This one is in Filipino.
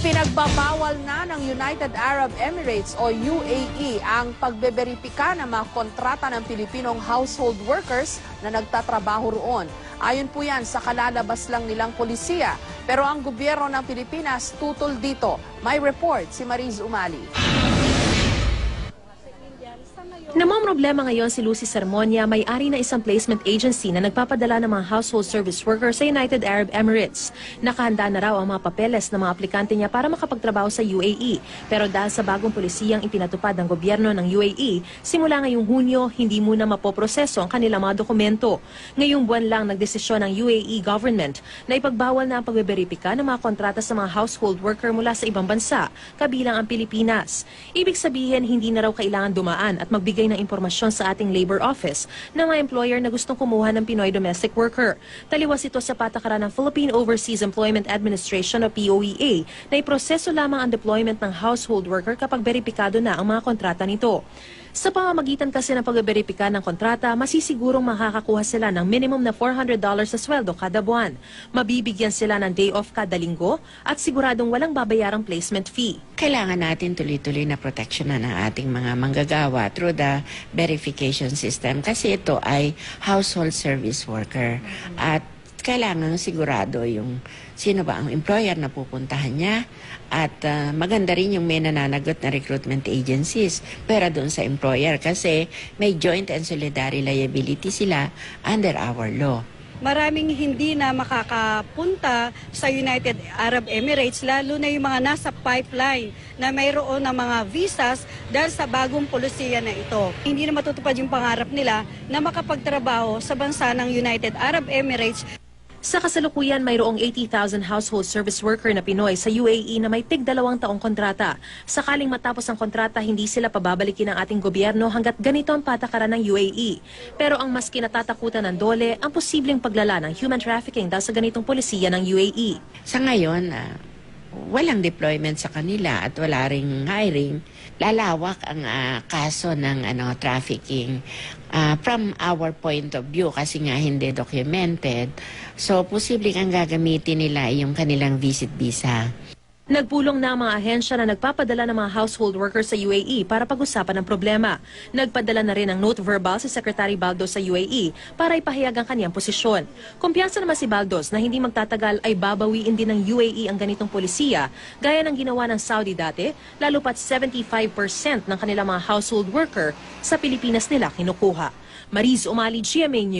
Ipinagbabawal na ng United Arab Emirates o UAE ang pagbeberipika ng mga kontrata ng Pilipinong household workers na nagtatrabaho roon. Ayon po yan sa kalalabas lang nilang polisiya. Pero ang gobyerno ng Pilipinas tutol dito. May report si Mariz Umali. Namang problema ngayon si Lucy Sermonia, may-ari na isang placement agency na nagpapadala ng mga household service workers sa United Arab Emirates. Nakahanda na raw ang mga papeles ng mga aplikante niya para makapagtrabaho sa UAE. Pero dahil sa bagong polisiyang ipinatupad ng gobyerno ng UAE, simula ngayong Hunyo, hindi muna mapoproseso ang kanilang mga dokumento. Ngayong buwan lang nagdesisyon ng UAE government na ipagbawal na ang pagbeberipika ng mga kontrata sa mga household worker mula sa ibang bansa, kabilang ang Pilipinas. Ibig sabihin, hindi na raw kailangan dumaan at magbigay ng impormasyon sa ating labor office ng mga employer na gustong kumuha ng Pinoy domestic worker. Taliwas ito sa patakaran ng Philippine Overseas Employment Administration o POEA na iproseso lamang ang deployment ng household worker kapag beripikado na ang mga kontrata nito. Sa pamamagitan kasi ng pagberipika ng kontrata, masisigurong makakakuha sila ng minimum na $400 sa sweldo kada buwan. Mabibigyan sila ng day off kada linggo at siguradong walang babayarang placement fee. kailangan natin tuloy-tuloy na protection na ng ating mga manggagawa through the verification system kasi ito ay household service worker at kailangan sigurado yung sino ba ang employer na pupuntahan niya at ah, maganda rin yung may nananagot na recruitment agencies pero doon sa employer kasi may joint and solidary liability sila under our law. maraming hindi na makakapunta sa United Arab Emirates, lalo na yung mga nasa pipeline na mayroon ng mga visas dahil sa bagong polisiya na ito. Hindi na matutupad yung pangarap nila na makapagtrabaho sa bansa ng United Arab Emirates Sa kasalukuyan, mayroong 80,000 household service worker na Pinoy sa UAE na may tig dalawang taong kontrata. Sakaling matapos ang kontrata, hindi sila pababalikin ng ating gobyerno hanggat ganito ang patakaran ng UAE. Pero ang mas kinatatakutan ng dole, ang posibleng paglala ng human trafficking dahil sa ganitong polisiya ng. UAE. Sa ngayon, ah, walang deployment sa kanila at wala ring hiring. Lalawak ang ah, kaso ng ano trafficking Ah, from our point of view kasi nga hindi documented. So, posibleng ang gagamitin nila yung kanilang visit visa. Nagpulong na ang mga ahensya na nagpapadala ng mga household workers sa UAE para pag-usapan ang problema. Nagpadala na rin ng note verbal si Secretary Baldos sa UAE para ipahayag ang kanyang posisyon. Kumpiyansa naman si Baldos na hindi magtatagal ay babawiin din ng UAE ang ganitong polisiya gaya ng ginawa ng Saudi dati, lalo pat 75% ng kanilang mga household worker sa Pilipinas nila kinukuha. Mariz Umali, GMA News.